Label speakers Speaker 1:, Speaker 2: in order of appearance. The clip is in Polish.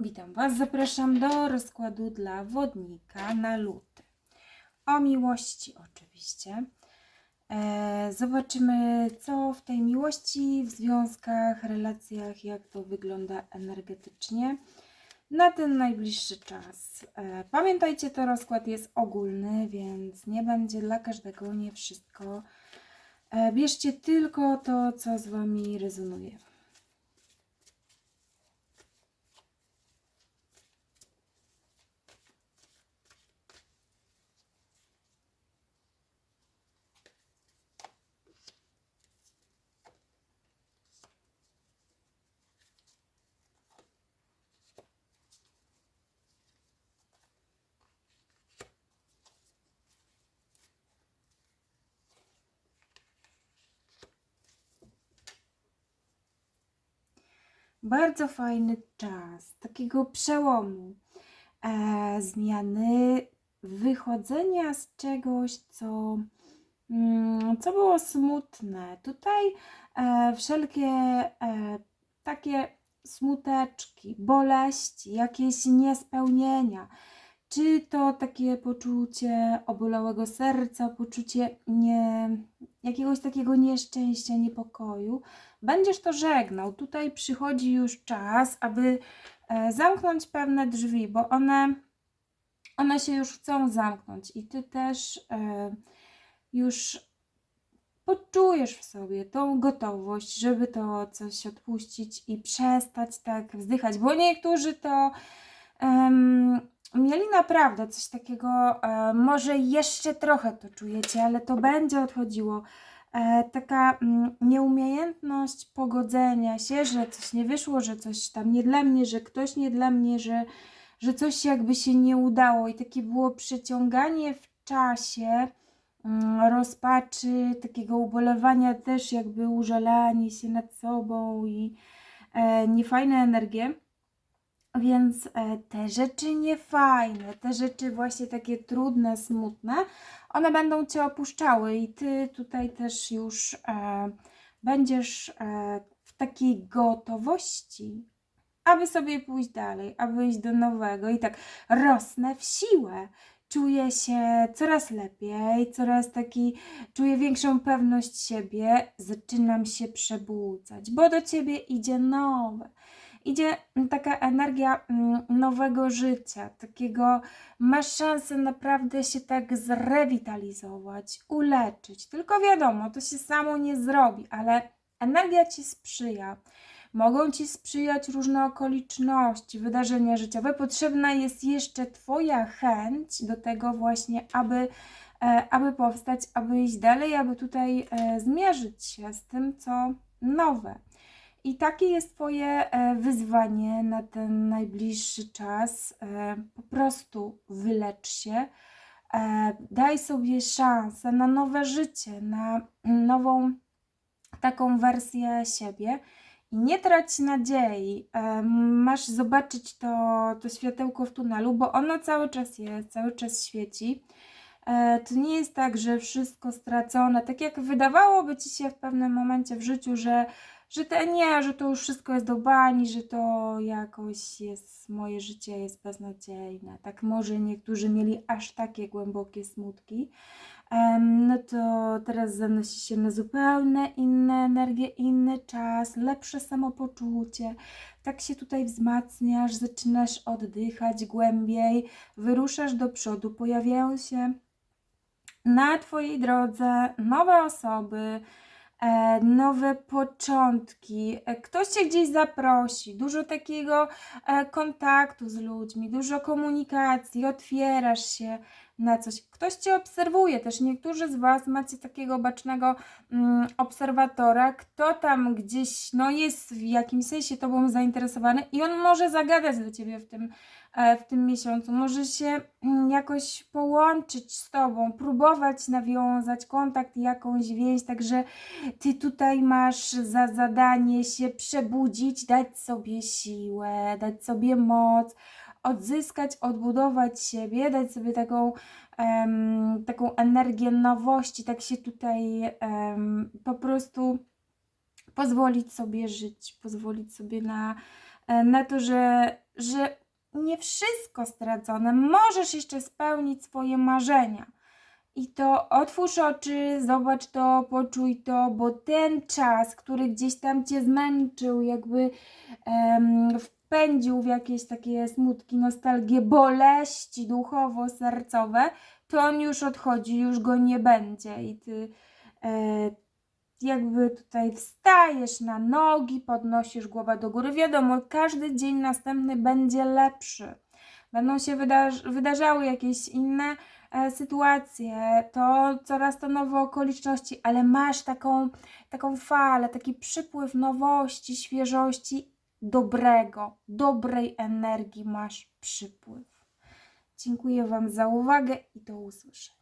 Speaker 1: Witam Was, zapraszam do rozkładu dla wodnika na luty. O miłości oczywiście. E, zobaczymy, co w tej miłości, w związkach, relacjach, jak to wygląda energetycznie na ten najbliższy czas. E, pamiętajcie, to rozkład jest ogólny, więc nie będzie dla każdego, nie wszystko. E, bierzcie tylko to, co z Wami rezonuje. Bardzo fajny czas, takiego przełomu, e, zmiany, wychodzenia z czegoś, co, mm, co było smutne. Tutaj e, wszelkie e, takie smuteczki, boleści, jakieś niespełnienia, czy to takie poczucie obolałego serca, poczucie nie, jakiegoś takiego nieszczęścia, niepokoju, będziesz to żegnał. Tutaj przychodzi już czas, aby e, zamknąć pewne drzwi, bo one, one się już chcą zamknąć i ty też e, już poczujesz w sobie tą gotowość, żeby to coś odpuścić i przestać tak wzdychać, bo niektórzy to em, mieli naprawdę coś takiego, e, może jeszcze trochę to czujecie, ale to będzie odchodziło taka mm, nieumiejętność pogodzenia się, że coś nie wyszło, że coś tam nie dla mnie, że ktoś nie dla mnie, że, że coś jakby się nie udało i takie było przeciąganie w czasie mm, rozpaczy, takiego ubolewania też jakby użalanie się nad sobą i e, niefajne energie. Więc e, te rzeczy niefajne, te rzeczy właśnie takie trudne, smutne, one będą cię opuszczały i ty tutaj też już e, będziesz e, w takiej gotowości, aby sobie pójść dalej, aby iść do nowego i tak rosnę w siłę. Czuję się coraz lepiej, coraz taki, czuję większą pewność siebie, zaczynam się przebudzać, bo do ciebie idzie nowe idzie taka energia mm, nowego życia, takiego masz szansę naprawdę się tak zrewitalizować, uleczyć. Tylko wiadomo, to się samo nie zrobi, ale energia ci sprzyja. Mogą ci sprzyjać różne okoliczności, wydarzenia życiowe. Potrzebna jest jeszcze Twoja chęć do tego właśnie, aby, e, aby powstać, aby iść dalej, aby tutaj e, zmierzyć się z tym, co nowe. I takie jest Twoje e, wyzwanie na ten najbliższy czas. E, po prostu wylecz się, e, daj sobie szansę na nowe życie, na nową taką wersję siebie. I nie trać nadziei. Masz zobaczyć to, to światełko w tunelu, bo ono cały czas jest, cały czas świeci. To nie jest tak, że wszystko stracone. Tak jak wydawałoby ci się w pewnym momencie w życiu, że że te nie, że to już wszystko jest do bani, że to jakoś jest, moje życie jest beznadziejne. Tak może niektórzy mieli aż takie głębokie smutki, no to teraz zanosi się na zupełnie inne energie, inny czas, lepsze samopoczucie. Tak się tutaj wzmacniasz, zaczynasz oddychać głębiej, wyruszasz do przodu, pojawiają się na Twojej drodze nowe osoby, nowe początki, e, ktoś cię gdzieś zaprosi, dużo takiego e, kontaktu z ludźmi, dużo komunikacji, otwierasz się na coś. Ktoś cię obserwuje też. Niektórzy z Was macie takiego bacznego mm, obserwatora, kto tam gdzieś no, jest w jakimś sensie Tobą zainteresowany i on może zagadać do Ciebie w tym E, w tym miesiącu. Może się mm, jakoś połączyć z Tobą, próbować nawiązać kontakt jakąś więź, także Ty tutaj masz za zadanie się przebudzić, dać sobie siłę, dać sobie moc, odzyskać, odbudować siebie, dać sobie taką, um, taką energię nowości, tak się tutaj um, po prostu pozwolić sobie żyć, pozwolić sobie na, e, na to, że że nie wszystko stracone. Możesz jeszcze spełnić swoje marzenia. I to otwórz oczy, zobacz to, poczuj to, bo ten czas, który gdzieś tam cię zmęczył, jakby em, wpędził w jakieś takie smutki, nostalgie, boleści duchowo-sercowe, to on już odchodzi, już go nie będzie i ty e, jakby tutaj wstajesz na nogi, podnosisz głowę do góry. Wiadomo, każdy dzień następny będzie lepszy. Będą się wydarzy- wydarzały jakieś inne e, sytuacje, to coraz to nowe okoliczności, ale masz taką, taką falę, taki przypływ nowości, świeżości, dobrego, dobrej energii masz przypływ. Dziękuję Wam za uwagę i do usłyszenia.